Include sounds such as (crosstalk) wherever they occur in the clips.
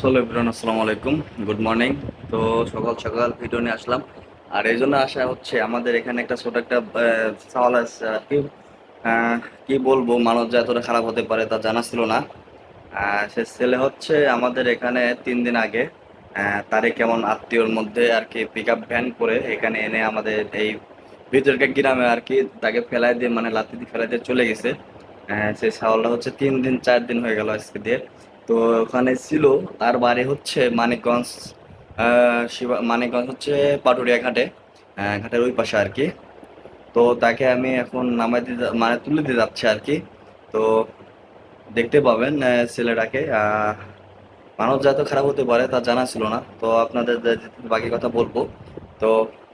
আসসালামু আলাইকুম। Good morning তো সকাল সকাল ভিডিও নিয়ে আসলাম। আর এই জন্য আসা হচ্ছে আমাদের এখানে একটা ছোট একটা সওয়াল আছে আর কি। বলব, মানুষ যে এতটা খারাপ হতে পারে তা জানা ছিল না। সে ছেলে হচ্ছে আমাদের এখানে তিন দিন আগে তারই কেমন আত্মীয়র মধ্যে আর কি পিক আপ ভ্যান করে এখানে এনে আমাদের এই ভিতরকার গ্রামে আর কি তাকে ফেলাই দিয়ে মানে লাথি দিয়ে ফেলাই দিয়ে চলে গেছে। সেই ছাগলটা হচ্ছে তিন দিন, চার দিন হয়ে গেল আজকে দিয়ে। তো ওখানে ছিল, তার বাড়ি হচ্ছে মানিকগঞ্জ শিবা, মানিকগঞ্জ হচ্ছে পাটুরিয়া ঘাটে ঘাটের ওই পাশে আর কি তো তাকে আমি এখন নামাই দিতে মানে তুলে দিতে যাচ্ছি আর কি তো দেখতে পাবেন ছেলেটাকে মানুষ যত খারাপ হতে পারে তা জানা ছিল না। তো আপনাদের বাকি কথা বলব, তো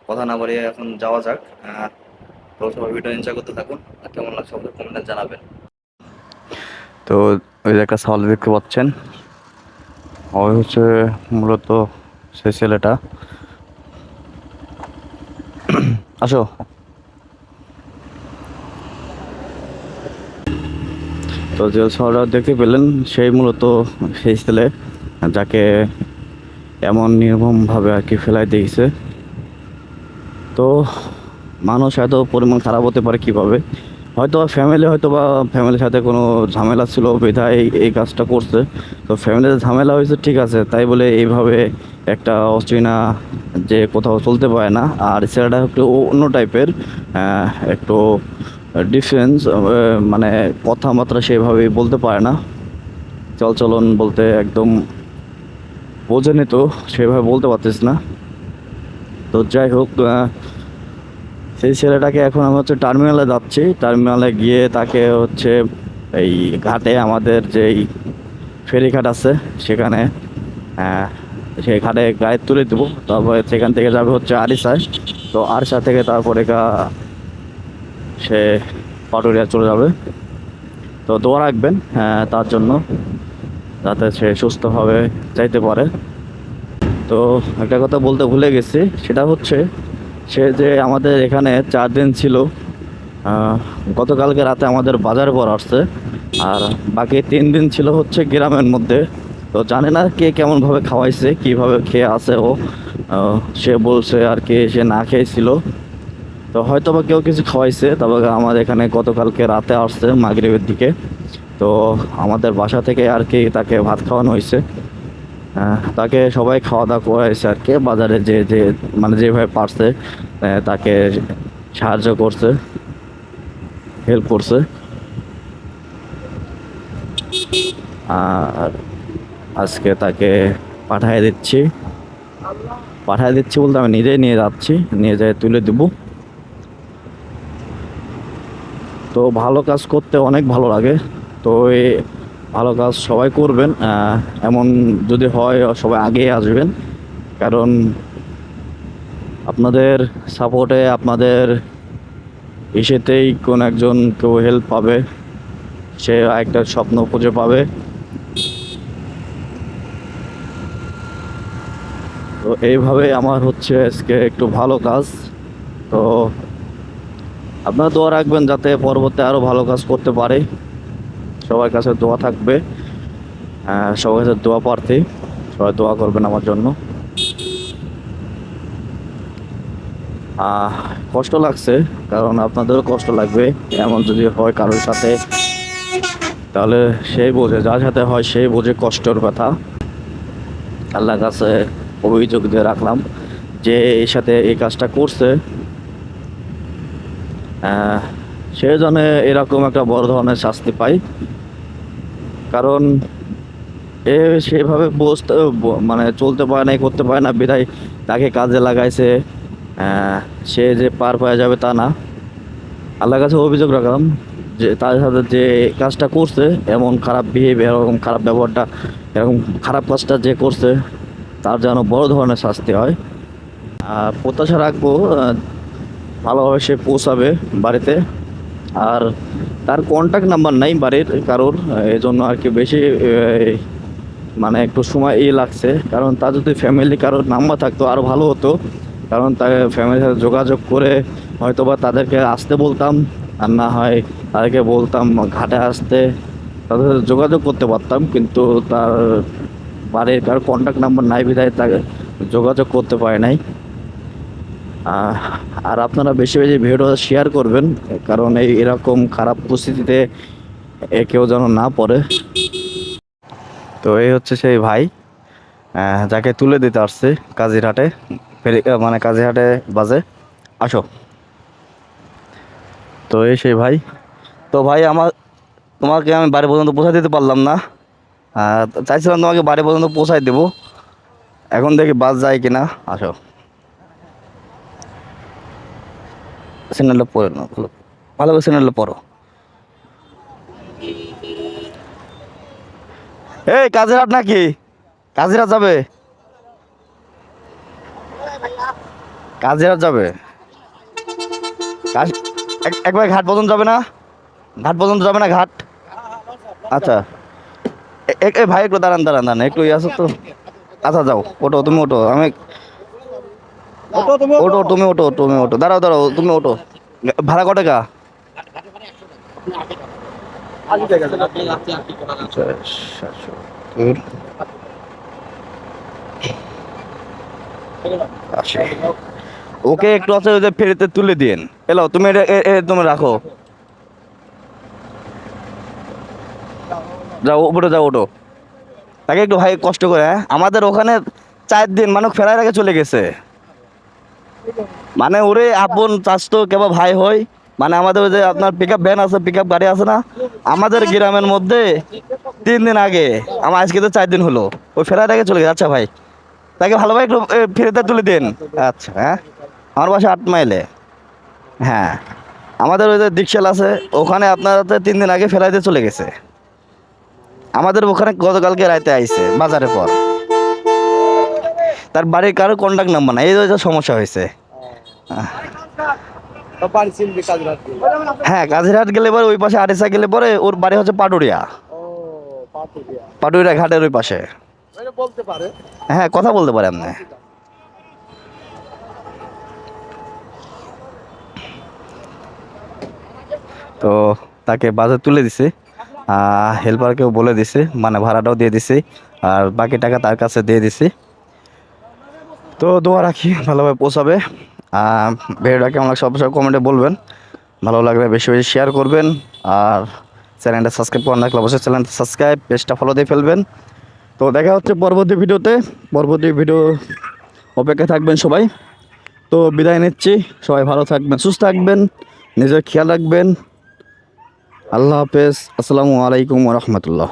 কথা না বাড়িয়ে এখন যাওয়া যাক। তো সবাই ভিডিও এনজয় করতে থাকুন। আর কেমন লাগছে কমেন্টে জানাবেন। তো ওই যে একটা সাল দেখতে পাচ্ছেন। ওই হচ্ছে মূলত সেই ছেলেটা। (clears throat) আসো। তো যে শহরটা দেখতে পেলেন, সেই মূলত সেই ছেলে, যাকে এমন নির্মমভাবে আর কি ফেলাই দিয়েছে। তো মানুষ এত পরিমাণ খারাপ হতে পারে কীভাবে? হয়তো ফ্যামিলি হয়তো বা ফ্যামিলির সাথে কোনো ঝামেলা ছিল বিধায় এই এই কাজটা করছে। তো ফ্যামিলিতে ঝামেলা হয়েছে, ঠিক আছে। তাই বলে এইভাবে একটা অচেনা যে কোথাও চলতে পারে না। আর ছেলেটা একটু অন্য টাইপের একটু ডিফারেন্স মানে কথাবার্তা সেভাবে বলতে পারে না। চলচলন বলতে একদম বোঝেনি তো, সেভাবে বলতে পারতিস না। তো যাই হোক সেই ছেলেটাকে এখন আমি হচ্ছে টার্মিনালে যাচ্ছি। টার্মিনালে গিয়ে তাকে হচ্ছে এই ঘাটে আমাদের যেই ফেরিঘাট আছে সেখানে সেই ঘাটে গায়ে তুলে দেবো। তারপরে সেখান থেকে যাবে হচ্ছে আরিসায় তো আরিসা থেকে তারপরে সে পাটুরিয়া চলে যাবে। তো দোয়া রাখবেন আহ, তার জন্য যাতে সে সুস্থভাবে যাইতে পারে। তো একটা কথা বলতে ভুলে গেছি সেটা হচ্ছে সে যে আমাদের এখানে চার দিন ছিল গতকালকে রাতে আমাদের বাজার পর আসছে, আর বাকি তিন দিন ছিল হচ্ছে গ্রামের মধ্যে। তো জানে না কে কেমনভাবে খাওয়াইছে, কীভাবে খেয়ে আসে ও সে বলছে আর কি সে না খেয়েছিল। তো হয়তো বা কেউ কিছু খাওয়াইছে, তবে আমাদের এখানে গতকালকে রাতে আসছে মাগরিবের দিকে। তো আমাদের বাসা থেকে আর কি তাকে ভাত খাওয়ানো হয়েছে তাকে সবাই খাওয়া দাওয়া করাইছে আর কি, বাজারে যে যে মানে যেভাবে পারছে তাকে সাহায্য করছে হেল্প করছে। আর আজকে তাকে পাঠিয়ে দিচ্ছি। পাঠিয়ে দিচ্ছি বলতে আমি নিজেই নিয়ে যাচ্ছি, নিয়ে যেয়ে তুলে দেব। তো ভালো কাজ করতে অনেক ভালো লাগে। তো ভালো কাজ সবাই করবেন এমন যদি হয় সবাই আগে আসবেন। কারণ আপনাদের সাপোর্টে আপনাদের ইসেতেই কোন একজন কেউ হেল্প পাবে, সে একটা স্বপ্ন খুঁজে পাবে। তো এইভাবে আমার হচ্ছে আজকে একটু ভালো কাজ। তো আপনারা দোয়া রাখবেন যাতে পরবর্তী আরও ভালো কাজ করতে পারে। সবার কাছে দোয়া থাকবে। আহ, সবার কাছে দোয়া প্রার্থী। সবাই দোয়া করবেন আমার জন্য। কষ্ট লাগছে কারণ আপনাদেরও কষ্ট লাগবে। এমন যদি হয় কারোর সাথে তাহলে সেই বোঝে যার সাথে হয় সেই বোঝে কষ্টের কথা। আল্লাহর কাছে অভিযোগ দিয়ে রাখলাম যে এর সাথে এই কাজটা করছে। সে যেন এরকম একটা বড় ধরনের শাস্তি পায় কারণ এ সেভাবে বসতে মানে চলতে পারে না করতে পারে না, বিধায় তাকে কাজে লাগাইছে। সে যে পার পাওয়া যাবে তা না। আল্লাহর কাছে অভিযোগ রাখলাম যে, তার সাথে যে কাজটা করছে, এমন খারাপ বিহেভিয়ার এরকম খারাপ ব্যবহারটা, এরকম খারাপ কাজটা যে করছে, তার যেন বড় ধরনের শাস্তি হয়। আর প্রত্যাশা রাখব ভালোভাবে সে পৌঁছাবে বাড়িতে। আর তার কন্ট্যাক্ট নাম্বার নাই বাড়ির কারোর এই জন্য আর কি বেশি মানে একটু সময় ই লাগছে। কারণ তার যদি ফ্যামিলি কারোর নাম্বার থাকতো আরও ভালো হতো। কারণ তাকে ফ্যামিলির সাথে যোগাযোগ করে হয়তো বা তাদেরকে আসতে বলতাম, আর না হয় তাদেরকে বলতাম ঘাটে আসতে। তাদের সাথে যোগাযোগ করতে পারতাম, কিন্তু তার বাড়ির কারোর কন্ট্যাক্ট নাম্বার নাই, বিধায় তাকে যোগাযোগ করতে পারে নাই। আর আপনারা বেশি বেশি ভিডিও শেয়ার করবেন, কারণ এই এরকম খারাপ পরিস্থিতিতে কেউ যেন না পড়ে। তো এই হচ্ছে সেই ভাই যাকে তুলে দিতে আসছে কাজিরহাটে মানে কাজিরহাটে বাজে। আসো। তো এই সেই ভাই। তো ভাই, আমার তোমাকে আমি বাড়ি পর্যন্ত পৌঁছে দিতে পারলাম না। চাইছিলাম তোমাকে বাড়ি পর্যন্ত পৌঁছাই দেবো। এখন দেখি বাস যায় কিনা। আসো। সিগন্যালটা পড়ে না, ভালো করে সিগন্যালটা পড়ো। এই কাজের নাকি? কাজের যাবে? কাজের যাবে? একবার ঘাট পর্যন্ত যাবে না? ঘাট পর্যন্ত যাবে না ঘাট? আচ্ছা। ভাই, একটু দাঁড়ান দাঁড়ান দাঁড়ান, একটু ইয়ে আসো তো। আচ্ছা যাও ওটো তুমি ওটো আমি ওটো তুমি ওটো তুমি ওটো দাঁড়াও দাঁড়াও, তুমি ওটো ভাড়া কত টাকা? ওকে একটু আছে যে ফেরিতে তুলে দিন এলো, তুমি এটা তুমি রাখো। যাও, উপরে যাও ওটো তাকে একটু ভাই কষ্ট করে হ্যাঁ? আমাদের ওখানে চার দিন মানুষ ফেরার আগে চলে গেছে। মানে ওরে আপন চাষ তো কেবল ভাই হয়। মানে আমাদের যে আপনার পিক আপ ভ্যান আছে পিক আপ গাড়ি আছে না? আমাদের গ্রামের মধ্যে তিন দিন আগে, আমার আজকে তো চার দিন হলো। ওই ফেরার আগে চলে গেছে। আচ্ছা ভাই, তাকে ভালোভাবে একটু ফেরতে তুলে দিন। আচ্ছা হ্যাঁ? আমার বাসা আট মাইলে। হ্যাঁ। আমাদের ওই যে দীক্ষাল আছে, ওখানে আপনার তিন দিন আগে ফেরাইতে চলে গেছে। আমাদের ওখানে গতকালকে রাতে আইছে, বাজারের পর। তার বাড়ির কারও কন্ট্যাক্ট নাম্বার নাই এই সমস্যা হয়েছে। হ্যাঁ কাজিরহাট গেলে পরে ওই পাশে আরিসা গেলে পরে ওর বাড়ি হচ্ছে পাটুরিয়া। পাটুরিয়া। ঘাটের ওই পাশে। বলতে পারে। হ্যাঁ কথা বলতে পারে আপনি তো তাকে বাজার তুলে দিছে হেল্পারকেও বলে দিছে মানে ভাড়াটাও দিয়ে দিছে আর বাকি টাকা তার কাছে দিয়ে দিছি। তো দোয়া রাখি, ভালোভাবে পৌঁছাবে। আর ভিডিওটা কেমন লাগছে অবশ্যই কমেন্টে বলবেন। ভালো লাগলে বেশি বেশি শেয়ার করবেন। আর চ্যানেলটা সাবস্ক্রাইব করেন রাখলে অবশ্যই চ্যানেলটা সাবস্ক্রাইব পেজটা ফলো দিয়ে ফেলবেন। তো দেখা হচ্ছে পরবর্তী ভিডিওতে। পরবর্তী ভিডিও অপেক্ষা থাকবেন সবাই। তো বিদায় নিচ্ছি। সবাই ভালো থাকবেন, সুস্থ থাকবেন, নিজের খেয়াল রাখবেন। আল্লাহ হাফেজ। আসসালামু আলাইকুম রহমতুল্লাহ।